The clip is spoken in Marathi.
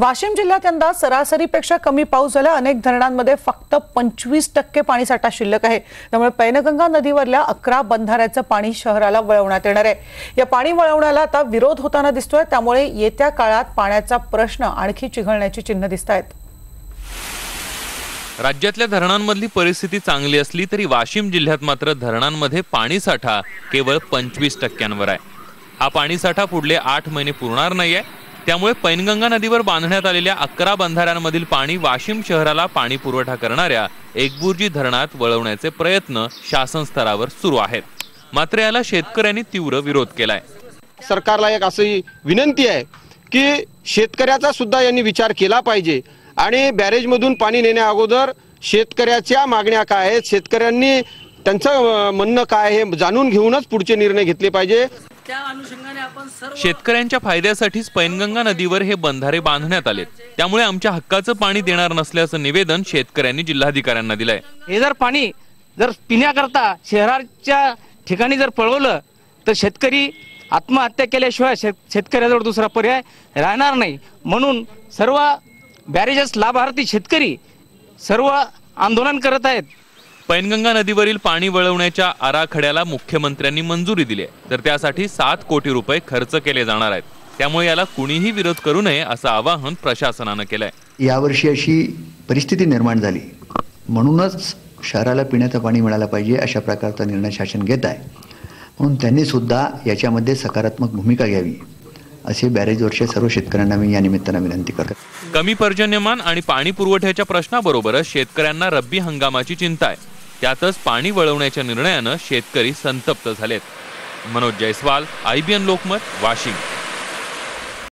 वाशिम जिल्ह्यात यंदा सरासरीपेक्षा कमी पाऊस झाला. अनेक धरणांमध्ये फक्त पंचवीस टक्के पाणीसाठा शिल्लक आहे. त्यामुळे पैनगंगा नदीवरल्या अकरा बंधाऱ्याचं पाणी शहराला वळवण्यात येणार आहे. या पाणी वळवण्याला आता विरोध होताना दिसतोय. त्यामुळे येत्या काळात पाण्याचा प्रश्न आणखी चिघळण्याची चिन्ह दिसत आहेत. राज्यातल्या धरणांमधली परिस्थिती चांगली असली तरी वाशिम जिल्ह्यात मात्र धरणांमध्ये पाणीसाठा केवळ पंचवीस टक्क्यांवर आहे. हा पाणीसाठा पुढले आठ महिने पुरणार नाहीये. त्यामुळे पैनगंगा नदीवर बांधण्यात आलेल्या अकरा बंधाऱ्यांमधील पाणी वाशिम शहराला पाणी पुरवठा करणाऱ्या एकबुर्जी धरणात वळवण्याचे प्रयत्न शासन स्तरावर सुरू आहेत. मात्र याला शेतकऱ्यांनी तीव्र विरोध केलाय. सरकारला एक अशी विनंती आहे की शेतकऱ्याचा सुद्धा यांनी विचार केला पाहिजे आणि बॅरेजमधून पाणी नेण्या अगोदर शेतकऱ्याच्या मागण्या काय आहेत शेतकऱ्यांनी त्यांचं म्हणणं काय आहे हे जाणून घेऊनच पुढचे निर्णय घेतले पाहिजे. त्या अनुषंगाने आपण सर्व शेतकऱ्यांच्या फायद्यासाठीच पैनगंगा नदीवर हे बंधारे बांधण्यात आले. त्यामुळे आमच्या हक्काचं पाणी देणार नसल्याचं निवेदन शेतकऱ्यांनी जिल्हाधिकाऱ्यांना दिलंय. हे जर पाणी जर पिण्याकरता शहराच्या ठिकाणी जर पळवलं तर शेतकरी आत्महत्या केल्याशिवाय शेत शेतकऱ्याजवळ दुसरा पर्याय राहणार नाही. म्हणून सर्व बॅरेजेस लाभार्थी शेतकरी सर्व आंदोलन करत आहेत. पैनगंगा नदीवरील पाणी वळवण्याच्या आराखड्याला मुख्यमंत्र्यांनी मंजुरी दिली आहे. तर त्यासाठी सात कोटी रुपये खर्च केले जाणार आहेत. त्यामुळे याला कुणीही विरोध करू नये असं आवाहन प्रशासनानं केलंय. यावर्षी अशी परिस्थिती निर्माण झाली. म्हणूनच शहराला पिण्याचं पाणी मिळालं पाहिजे अशा प्रकारचा निर्णय शासन घेत आहे. म्हणून त्यांनी सुद्धा याच्यामध्ये सकारात्मक भूमिका घ्यावी. असे बॅरेजवरच्या सर्व शेतकऱ्यांना मी या निमित्तानं विनंती करतो. कमी पर्जन्यमान आणि पाणी पुरवठ्याच्या प्रश्नाबरोबरच शेतकऱ्यांना रब्बी हंगामाची चिंता आहे. त्यातच पाणी वळवण्याच्या निर्णयानं शेतकरी संतप्त झालेत. मनोज जयस्वाल आयबीएन लोकमत वाशिम.